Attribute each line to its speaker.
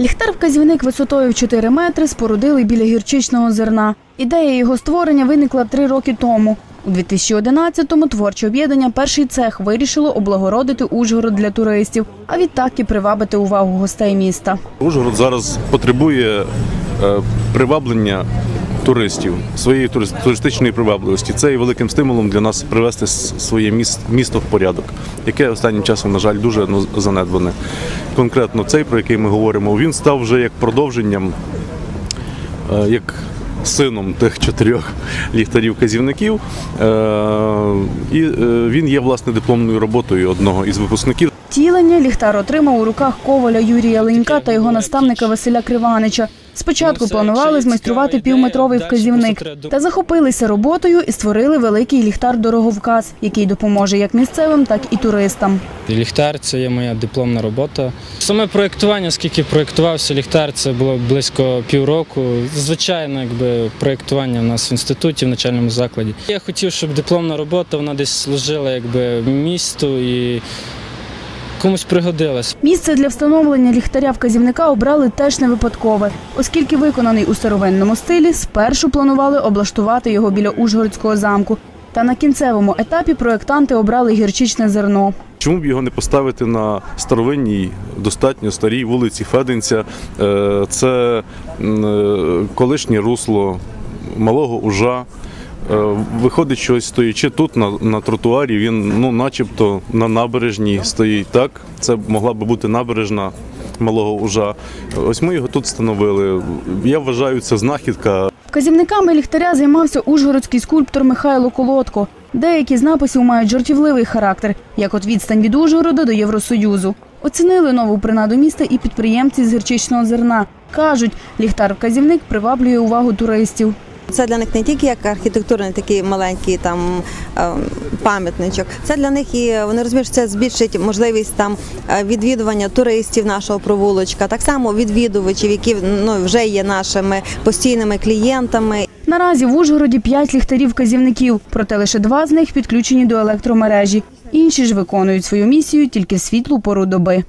Speaker 1: Ліхтар-вказівник висотою в 4 метри спорудили біля гірчичного зерна. Ідея його створення виникла три роки тому. У 2011-му творче об'єднання «Перший цех» вирішило облагородити Ужгород для туристів, а відтак і привабити увагу гостей міста.
Speaker 2: Ужгород зараз потребує е, приваблення туристів, своєї туристичної привабливості. Це є великим стимулом для нас привести своє міс- місто в порядок, яке останнім часом, на жаль, дуже ну, занедбане. Конкретно цей, про який ми говоримо, він став вже як продовженням, е, як сином тих чотирьох ліхтарів-казівників. Е, І е, він є власне дипломною роботою одного із випускників.
Speaker 1: Втілення ліхтар отримав у руках коваля Юрія Ленька та його наставника Василя Криванича. Спочатку планували змайструвати півметровий вказівник, та захопилися роботою і створили великий ліхтар-дороговказ, який допоможе як місцевим, так і туристам.
Speaker 3: Ліхтар це є моя дипломна робота. Саме проєктування, скільки проєктувався ліхтар, це було близько півроку. Звичайно, якби проєктування в нас в інституті, в начальному закладі. Я хотів, щоб дипломна робота вона десь служила якби місту і комусь пригодилась.
Speaker 1: Місце для встановлення ліхтаря-вказівника обрали теж не випадкове, оскільки виконаний у старовинному стилі, спершу планували облаштувати його біля Ужгородського замку. Та на кінцевому етапі проєктанти обрали гірчичне зерно.
Speaker 2: Чому б його не поставити на старовинній, достатньо старій вулиці Феденця? Е, Це е, колишнє русло малого ужа. Е, Виходить, що стоячи тут на, на тротуарі, він ну, начебто на набережній стоїть. Так, це могла би бути набережна малого ужа. Ось ми його тут встановили. Я вважаю, це знахідка.
Speaker 1: Вказівниками ліхтаря займався ужгородський скульптор Михайло Колодко. Деякі з написів мають жартівливий характер, як от відстань від Ужгорода до Євросоюзу. Оцінили нову принаду міста і підприємці з гірчичного зерна. Кажуть, ліхтар-вказівник приваблює увагу туристів.
Speaker 4: Це для них не тільки як архітектурний такий маленький там е, пам'ятничок. Це для них і вони розуміють, що це збільшить можливість там е, відвідування туристів нашого провулочка, так само відвідувачів, які ну вже є нашими постійними клієнтами.
Speaker 1: Наразі в Ужгороді п'ять ліхтарів-вказівників, проте лише два з них підключені до електромережі. Інші ж виконують свою місію тільки світлу пору доби.